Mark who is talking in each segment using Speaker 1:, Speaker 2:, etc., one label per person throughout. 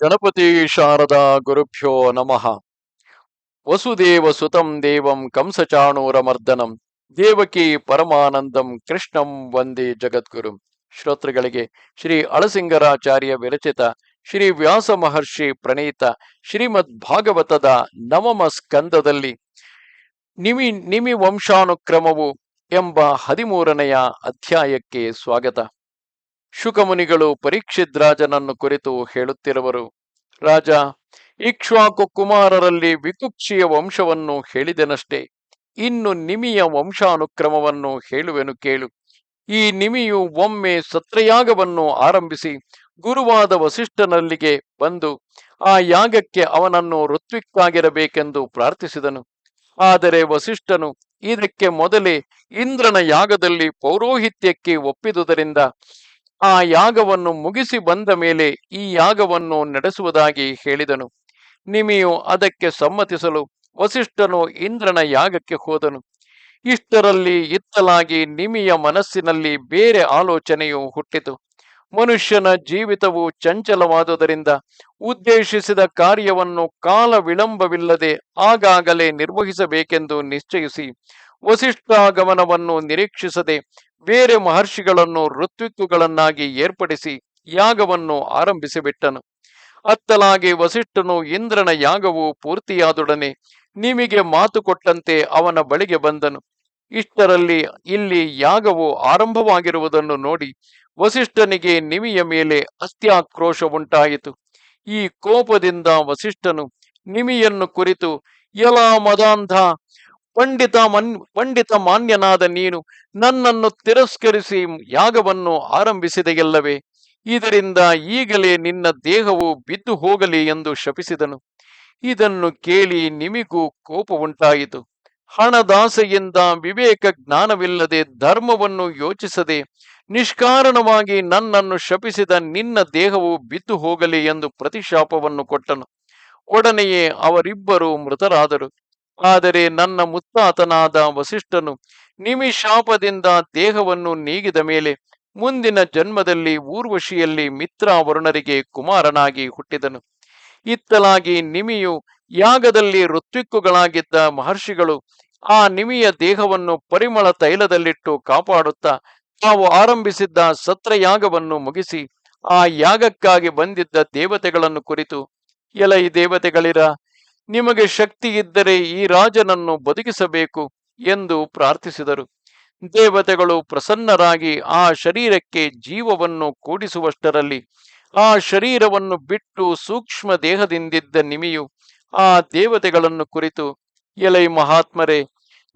Speaker 1: ಗಣಪತಿ ಶಾರದಾ ಗುರುಭ್ಯೋ ನಮಃ. ವಸುದೇವ ಸುತಂ ದೇವಂ ಕಂಸಚಾಣೂರಮರ್ದನಂ. ದೇವಕಿ ಪರಮಾನಂದಂ ಕೃಷ್ಣಂ ವಂದೇ ಜಗದ್ಗುರು. ಶ್ರೋತೃಗಳಿಗೆ ಶ್ರೀ ಅಳಸಿಂಗರಾಚಾರ್ಯ ವಿರಚಿತ ಶ್ರೀ ವ್ಯಾಸ ಮಹರ್ಷಿ ಪ್ರಣೀತ ಶ್ರೀಮದ್ ಭಾಗವತದ ನವಮ ಸ್ಕಂದದಲ್ಲಿ ನಿಮಿ ನಿಮಿ ವಂಶಾನುಕ್ರಮವು ಎಂಬ ಹದಿಮೂರನೆಯ ಅಧ್ಯಾಯಕ್ಕೆ ಸ್ವಾಗತ. ಶುಕಮುನಿಗಳು ಪರೀಕ್ಷಿತ್ ರಾಜನನ್ನು ಕುರಿತು ಹೇಳುತ್ತಿರುವರು. ರಾಜ ಇಕ್ಷ್ವಾಕು ಕುಮಾರರಲ್ಲಿ ವಿಕುಕ್ಷಿಯ ವಂಶವನ್ನು ಹೇಳಿದೆನಷ್ಟೇ. ಇನ್ನು ನಿಮಿಯ ವಂಶಾನುಕ್ರಮವನ್ನು ಹೇಳುವೆನು ಕೇಳು. ಈ ನಿಮಿಯು ಒಮ್ಮೆ ಸತ್ರಯಾಗವನ್ನು ಆರಂಭಿಸಿ ಗುರುವಾದ ವಸಿಷ್ಠನಲ್ಲಿಗೆ ಬಂದು ಆ ಯಾಗಕ್ಕೆ ಅವನನ್ನು ಋತ್ವಿಕ್ಕಾಗಿರಬೇಕೆಂದು ಪ್ರಾರ್ಥಿಸಿದನು. ಆದರೆ ವಸಿಷ್ಠನು ಇದಕ್ಕೆ ಮೊದಲೇ ಇಂದ್ರನ ಯಾಗದಲ್ಲಿ ಪೌರೋಹಿತ್ಯಕ್ಕೆ ಒಪ್ಪಿದುದರಿಂದ ಆ ಯಾಗವನ್ನು ಮುಗಿಸಿ ಬಂದ ಮೇಲೆ ಈ ಯಾಗವನ್ನು ನಡೆಸುವುದಾಗಿ ಹೇಳಿದನು. ನಿಮಿಯು ಅದಕ್ಕೆ ಸಮ್ಮತಿಸಲು ವಸಿಷ್ಠನು ಇಂದ್ರನ ಯಾಗಕ್ಕೆ ಹೋದನು. ಇಷ್ಟರಲ್ಲಿ ಇತ್ತಲಾಗಿ ನಿಮಿಯ ಮನಸ್ಸಿನಲ್ಲಿ ಬೇರೆ ಆಲೋಚನೆಯು ಹುಟ್ಟಿತು. ಮನುಷ್ಯನ ಜೀವಿತವು ಚಂಚಲವಾದುದರಿಂದ ಉದ್ದೇಶಿಸಿದ ಕಾರ್ಯವನ್ನು ಕಾಲ ವಿಳಂಬವಿಲ್ಲದೆ ಆಗಾಗಲೇ ನಿರ್ವಹಿಸಬೇಕೆಂದು ನಿಶ್ಚಯಿಸಿ ವಸಿಷ್ಠಾಗಮನವನ್ನು ನಿರೀಕ್ಷಿಸದೆ ಬೇರೆ ಮಹರ್ಷಿಗಳನ್ನು ಋತ್ವಿತ್ವಗಳನ್ನಾಗಿ ಏರ್ಪಡಿಸಿ ಯಾಗವನ್ನು ಆರಂಭಿಸಿಬಿಟ್ಟನು. ಅತ್ತಲಾಗಿ ವಸಿಷ್ಠನು ಇಂದ್ರನ ಯಾಗವು ಪೂರ್ತಿಯಾದೊಡನೆ ನಿಮಗೆ ಮಾತು ಕೊಟ್ಟಂತೆ ಅವನ ಬಳಿಗೆ ಬಂದನು. ಇಷ್ಟರಲ್ಲಿ ಇಲ್ಲಿ ಯಾಗವು ಆರಂಭವಾಗಿರುವುದನ್ನು ನೋಡಿ ವಸಿಷ್ಠನಿಗೆ ನಿಮಿಯ ಮೇಲೆ ಅತ್ಯಾಕ್ರೋಶ ಉಂಟಾಯಿತು ಈ ಕೋಪದಿಂದ ವಸಿಷ್ಠನು ನಿಮಿಯನ್ನು ಕುರಿತು ಎಲ ಮದಾಂಧ ಪಂಡಿತ ಮನ್, ಪಂಡಿತ ಮಾನ್ಯನಾದ ನೀನು ನನ್ನನ್ನು ತಿರಸ್ಕರಿಸಿ ಯಾಗವನ್ನು ಆರಂಭಿಸಿದೆಯಲ್ಲವೇ ಇದರಿಂದ ಈಗಲೇ ನಿನ್ನ ದೇಹವು ಬಿದ್ದು ಹೋಗಲಿ ಎಂದು ಶಪಿಸಿದನು. ಇದನ್ನು ಕೇಳಿ ನಿಮಿಗೂ ಕೋಪ ಉಂಟಾಯಿತು. ಹಣದಾಸೆಯಿಂದ ವಿವೇಕ ಜ್ಞಾನವಿಲ್ಲದೆ ಧರ್ಮವನ್ನು ಯೋಚಿಸದೆ ನಿಷ್ಕಾರಣವಾಗಿ ನನ್ನನ್ನು ಶಪಿಸಿದ ನಿನ್ನ ದೇಹವು ಬಿದ್ದು ಹೋಗಲಿ ಎಂದು ಪ್ರತಿಶಾಪವನ್ನು ಕೊಟ್ಟನು. ಒಡನೆಯೇ ಅವರಿಬ್ಬರು ಮೃತರಾದರು. ಆದರೆ ನನ್ನ ಮುತ್ತಾತನಾದ ವಸಿಷ್ಠನು ನಿಮಿಶಾಪದಿಂದ ದೇಹವನ್ನು ನೀಗಿದ ಮೇಲೆ ಮುಂದಿನ ಜನ್ಮದಲ್ಲಿ ಊರ್ವಶಿಯಲ್ಲಿ ಮಿತ್ರಾವರುಣರಿಗೆ ಕುಮಾರನಾಗಿ ಹುಟ್ಟಿದನು. ಇತ್ತಲಾಗಿ ನಿಮಿಯು ಯಾಗದಲ್ಲಿ ಋತ್ವಿಕ್ಕುಗಳಾಗಿದ್ದ ಮಹರ್ಷಿಗಳು ಆ ನಿಮಿಯ ದೇಹವನ್ನು ಪರಿಮಳ ತೈಲದಲ್ಲಿಟ್ಟು ಕಾಪಾಡುತ್ತಾ ತಾವು ಆರಂಭಿಸಿದ್ದ ಸತ್ರಯಾಗವನ್ನು ಮುಗಿಸಿ ಆ ಯಾಗಕ್ಕಾಗಿ ಬಂದಿದ್ದ ದೇವತೆಗಳನ್ನು ಕುರಿತು, ಎಲೈ ದೇವತೆಗಳಿರ ನಿಮಗೆ ಶಕ್ತಿ ಇದ್ದರೆ ಈ ರಾಜನನ್ನು ಬದುಕಿಸಬೇಕು ಎಂದು ಪ್ರಾರ್ಥಿಸಿದರು. ದೇವತೆಗಳು ಪ್ರಸನ್ನರಾಗಿ ಆ ಶರೀರಕ್ಕೆ ಜೀವವನ್ನು ಕೂಡಿಸುವಷ್ಟರಲ್ಲಿ ಆ ಶರೀರವನ್ನು ಬಿಟ್ಟು ಸೂಕ್ಷ್ಮ ದೇಹದಿಂದಿದ್ದ ನಿಮಿಯು ಆ ದೇವತೆಗಳನ್ನು ಕುರಿತು, ಎಲೈ ಮಹಾತ್ಮರೇ,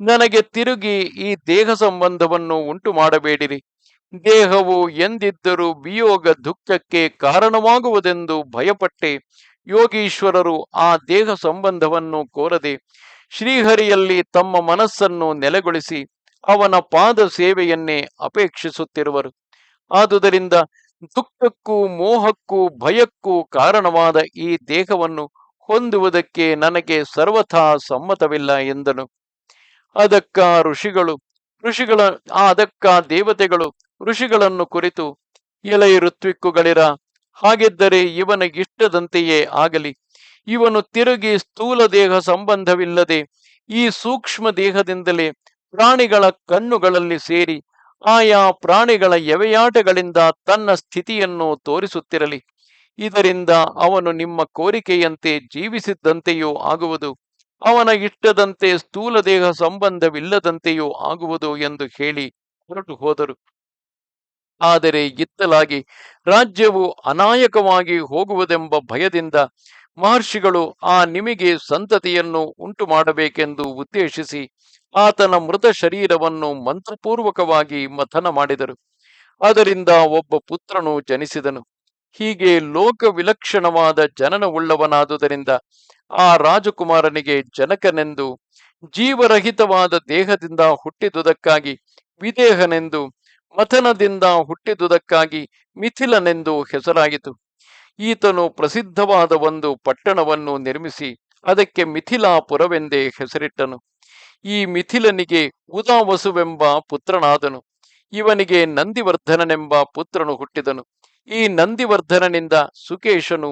Speaker 1: ನನಗೆ ತಿರುಗಿ ಈ ದೇಹ ಸಂಬಂಧವನ್ನು ಉಂಟು ಮಾಡಬೇಡಿರಿ ದೇಹವು ಎಂದಿದ್ದರೂ ವಿಯೋಗ ದುಃಖಕ್ಕೆ ಕಾರಣವಾಗುವುದೆಂದು ಭಯಪಟ್ಟೆ. ಯೋಗೀಶ್ವರರು ಆ ದೇಹ ಸಂಬಂಧವನ್ನು ಕೋರದೆ ಶ್ರೀಹರಿಯಲ್ಲಿ ತಮ್ಮ ಮನಸ್ಸನ್ನು ನೆಲೆಗೊಳಿಸಿ ಅವನ ಪಾದ ಸೇವೆಯನ್ನೇ ಅಪೇಕ್ಷಿಸುತ್ತಿರುವರು. ಆದುದರಿಂದ ದುಃಖಕ್ಕೂ ಮೋಹಕ್ಕೂ ಭಯಕ್ಕೂ ಕಾರಣವಾದ ಈ ದೇಹವನ್ನು ಹೊಂದುವುದಕ್ಕೆ ನನಗೆ ಸರ್ವಥಾ ಸಮ್ಮತವಿಲ್ಲ ಎಂದನು. ಅದಕ್ಕ ಋಷಿಗಳು, ಋಷಿಗಳ ಅದಕ್ಕ ದೇವತೆಗಳು ಋಷಿಗಳನ್ನು ಕುರಿತು ಎಲೈ ಋತ್ವಿಕ್ಕುಗಳಿರ? ಹಾಗಿದ್ದರೆ ಇವನಿಗಿಷ್ಟದಂತೆಯೇ ಆಗಲಿ. ಇವನು ತಿರುಗಿ ಸ್ಥೂಲ ದೇಹ ಸಂಬಂಧವಿಲ್ಲದೆ ಈ ಸೂಕ್ಷ್ಮ ದೇಹದಿಂದಲೇ ಪ್ರಾಣಿಗಳ ಕಣ್ಣುಗಳಲ್ಲಿ ಸೇರಿ ಆಯಾ ಪ್ರಾಣಿಗಳ ಎವೆಯಾಟಗಳಿಂದ ತನ್ನ ಸ್ಥಿತಿಯನ್ನು ತೋರಿಸುತ್ತಿರಲಿ. ಇದರಿಂದ ಅವನು ನಿಮ್ಮ ಕೋರಿಕೆಯಂತೆ ಜೀವಿಸಿದ್ದಂತೆಯೂ ಆಗುವುದು, ಅವನ ಇಷ್ಟದಂತೆ ಸ್ಥೂಲ ದೇಹ ಸಂಬಂಧವಿಲ್ಲದಂತೆಯೂ ಆಗುವುದು ಎಂದು ಹೇಳಿ ಹೊರಟು ಹೋದರು ಆದರೆ ಇತ್ತಲಾಗಿ ರಾಜ್ಯವು ಅನಾಯಕವಾಗಿ ಹೋಗುವುದೆಂಬ ಭಯದಿಂದ ಮಹರ್ಷಿಗಳು ಆ ನಿಮಿಗೆ ಸಂತತಿಯನ್ನು ಉಂಟು ಮಾಡಬೇಕೆಂದು ಉದ್ದೇಶಿಸಿ ಆತನ ಮೃತ ಶರೀರವನ್ನು ಮಂತ್ರಪೂರ್ವಕವಾಗಿ ಮಥನ ಮಾಡಿದರು. ಅದರಿಂದ ಒಬ್ಬ ಪುತ್ರನು ಜನಿಸಿದನು. ಹೀಗೆ ಲೋಕ ವಿಲಕ್ಷಣವಾದ ಜನನವುಳ್ಳವನಾದುದರಿಂದ ಆ ರಾಜಕುಮಾರನಿಗೆ ಜನಕನೆಂದು ಜೀವರಹಿತವಾದ ದೇಹದಿಂದ ಹುಟ್ಟಿದುದಕ್ಕಾಗಿ ವಿದೇಹನೆಂದು ಮಥನದಿಂದ ಹುಟ್ಟಿದುದಕ್ಕಾಗಿ ಮಿಥಿಲನೆಂದು ಹೆಸರಾಯಿತು. ಈತನು ಪ್ರಸಿದ್ಧವಾದ ಒಂದು ಪಟ್ಟಣವನ್ನು ನಿರ್ಮಿಸಿ ಅದಕ್ಕೆ ಮಿಥಿಲಾಪುರವೆಂದೇ ಹೆಸರಿಟ್ಟನು. ಈ ಮಿಥಿಲನಿಗೆ ಉದಾವಸುವೆಂಬ ಪುತ್ರನಾದನು. ಇವನಿಗೆ ನಂದಿವರ್ಧನನೆಂಬ ಪುತ್ರನು ಹುಟ್ಟಿದನು. ಈ ನಂದಿವರ್ಧನನಿಂದ ಸುಕೇಶನು,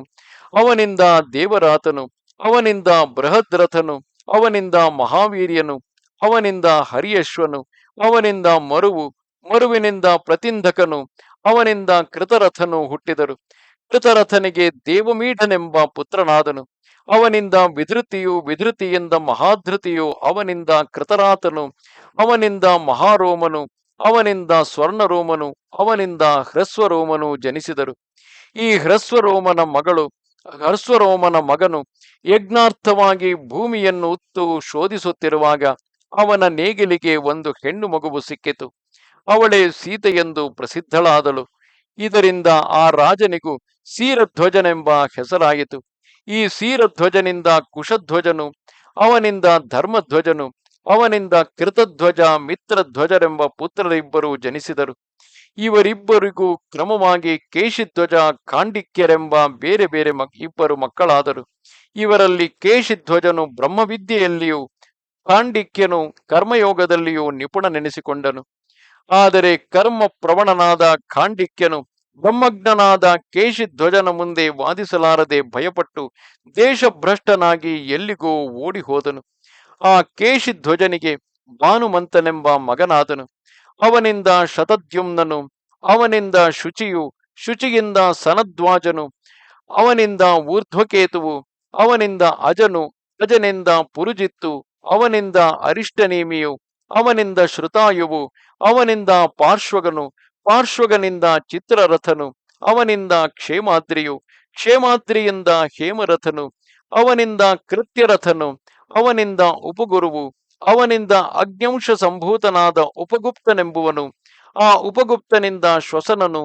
Speaker 1: ಅವನಿಂದ ದೇವರಾತನು, ಅವನಿಂದ ಬೃಹದ್ರಥನು, ಅವನಿಂದ ಮಹಾವೀರ್ಯನು, ಅವನಿಂದ ಹರಿಯಶ್ವನು, ಅವನಿಂದ ಮರುವು ಮರುವಿನಿಂದ ಪ್ರತಿಂಧಕನು, ಅವನಿಂದ ಕೃತರಥನು ಹುಟ್ಟಿದರು. ಕೃತರಥನಿಗೆ ದೇವಮೀಢನೆಂಬ ಪುತ್ರನಾದನು. ಅವನಿಂದ ವಿಧೃತಿಯು ವಿಧೃತಿಯಿಂದ ಮಹಾಧೃತಿಯು ಅವನಿಂದ ಕೃತರಾತನು. ಅವನಿಂದ ಮಹಾರೋಮನು. ಅವನಿಂದ ಸ್ವರ್ಣರೋಮನು. ಅವನಿಂದ ಹ್ರಸ್ವರೋಮನು ಜನಿಸಿದರು. ಈ ಹ್ರಸ್ವರೋಮನ ಮಗಳು, ಹರ್ಸ್ವರೋಮನ ಮಗನು ಯಜ್ಞಾರ್ಥವಾಗಿ ಭೂಮಿಯನ್ನು ಉತ್ತು ಶೋಧಿಸುತ್ತಿರುವಾಗ ಅವನ ನೇಗಿಲಿಗೆ ಒಂದು ಹೆಣ್ಣು ಮಗುವು ಸಿಕ್ಕಿತು. ಅವಳೇ ಸೀತೆಯೆಂದು ಪ್ರಸಿದ್ಧಳಾದಳು. ಇದರಿಂದ ಆ ರಾಜನಿಗೂ ಸೀರಧ್ವಜನೆಂಬ ಹೆಸರಾಯಿತು. ಈ ಸೀರಧ್ವಜನಿಂದ ಕುಶಧ್ವಜನು, ಅವನಿಂದ ಧರ್ಮಧ್ವಜನು, ಅವನಿಂದ ಕೃತಧ್ವಜ, ಮಿತ್ರಧ್ವಜರೆಂಬ ಪುತ್ರರಿಬ್ಬರು ಜನಿಸಿದರು. ಇವರಿಬ್ಬರಿಗೂ ಕ್ರಮವಾಗಿ ಕೇಶಿಧ್ವಜ, ಕಾಂಡಿಕ್ಯರೆಂಬ ಬೇರೆ ಬೇರೆ ಮಕ್, ಇಬ್ಬರು ಮಕ್ಕಳಾದರು. ಇವರಲ್ಲಿ ಕೇಶಿಧ್ವಜನು ಬ್ರಹ್ಮವಿದ್ಯೆಯಲ್ಲಿಯೂ, ಕಾಂಡಿಕ್ಯನು ಕರ್ಮಯೋಗದಲ್ಲಿಯೂ ನಿಪುಣನೆನಿಸಿಕೊಂಡನು. ಆದರೆ ಕರ್ಮ ಪ್ರವಣನಾದ ಖಾಂಡಿಕ್ಯನು ಬ್ರಹ್ಮಜ್ಞನಾದ ಕೇಶಿಧ್ವಜನ ಮುಂದೆ ವಾದಿಸಲಾರದೆ ಭಯಪಟ್ಟು ದೇಶಭ್ರಷ್ಟನಾಗಿ ಎಲ್ಲಿಗೋ ಓಡಿ ಹೋದನು ಆ ಕೇಶಿಧ್ವಜನಿಗೆ ಭಾನುಮಂತನೆಂಬ ಮಗನಾದನು. ಅವನಿಂದ ಶತದ್ಯುಮ್ನನು, ಅವನಿಂದ ಶುಚಿಯು, ಶುಚಿಯಿಂದ ಸನದ್ವಾಜನು, ಅವನಿಂದ ಊರ್ಧ್ವಕೇತುವು, ಅವನಿಂದ ಅಜನು, ಅಜನಿಂದ ಪುರುಜಿತ್ತು, ಅವನಿಂದ ಅರಿಷ್ಟನೇಮಿಯು ಅವನಿಂದ ಶ್ರುತಾಯುವು, ಅವನಿಂದ ಪಾರ್ಶ್ವಗನು, ಪಾರ್ಶ್ವಗನಿಂದ ಚಿತ್ರರಥನು, ಅವನಿಂದ ಕ್ಷೇಮಾದ್ರಿಯು, ಕ್ಷೇಮಾದ್ರಿಯಿಂದ ಹೇಮರಥನು, ಅವನಿಂದ ಕೃತ್ಯರಥನು, ಅವನಿಂದ ಉಪಗುರುವು, ಅವನಿಂದ ಅಗ್ನಂಶ ಸಂಭೂತನಾದ ಉಪಗುಪ್ತನೆಂಬುವನು, ಆ ಉಪಗುಪ್ತನಿಂದ ಶ್ವಸನನು,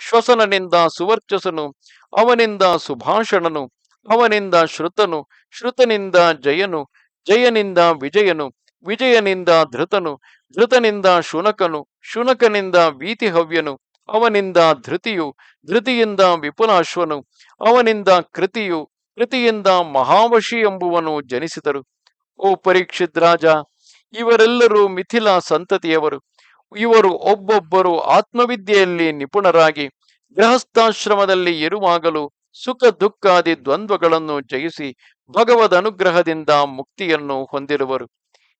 Speaker 1: ಶ್ವಸನನಿಂದ ಸುವರ್ಚಸನು, ಅವನಿಂದ ಸುಭಾಷಣನು, ಅವನಿಂದ ಶ್ರುತನು, ಶ್ರುತನಿಂದ ಜಯನು, ಜಯನಿಂದ ವಿಜಯನು ವಿಜಯನಿಂದ ಧೃತನು, ಧೃತನಿಂದ ಶುನಕನು, ಶುನಕನಿಂದ ವೀತಿಹವ್ಯನು, ಅವನಿಂದ ಧೃತಿಯು, ಧೃತಿಯಿಂದ ವಿಪುಲಾಶ್ವನು, ಅವನಿಂದ ಕೃತಿಯು, ಕೃತಿಯಿಂದ ಮಹಾವಶಿ ಎಂಬುವನು ಜನಿಸಿದರು. ಓ ಪರೀಕ್ಷಿತ್ ರಾಜ, ಇವರೆಲ್ಲರೂ ಮಿಥಿಲಾ ಸಂತತಿಯವರು. ಇವರು ಒಬ್ಬೊಬ್ಬರು ಆತ್ಮವಿದ್ಯೆಯಲ್ಲಿ ನಿಪುಣರಾಗಿ, ಗೃಹಸ್ಥಾಶ್ರಮದಲ್ಲಿ ಇರುವಾಗಲೂ ಸುಖ ದುಃಖಾದಿ ದ್ವಂದ್ವಗಳನ್ನು ಜಯಿಸಿ ಭಗವದ್ ಅನುಗ್ರಹದಿಂದ ಮುಕ್ತಿಯನ್ನು ಹೊಂದಿರುವರು.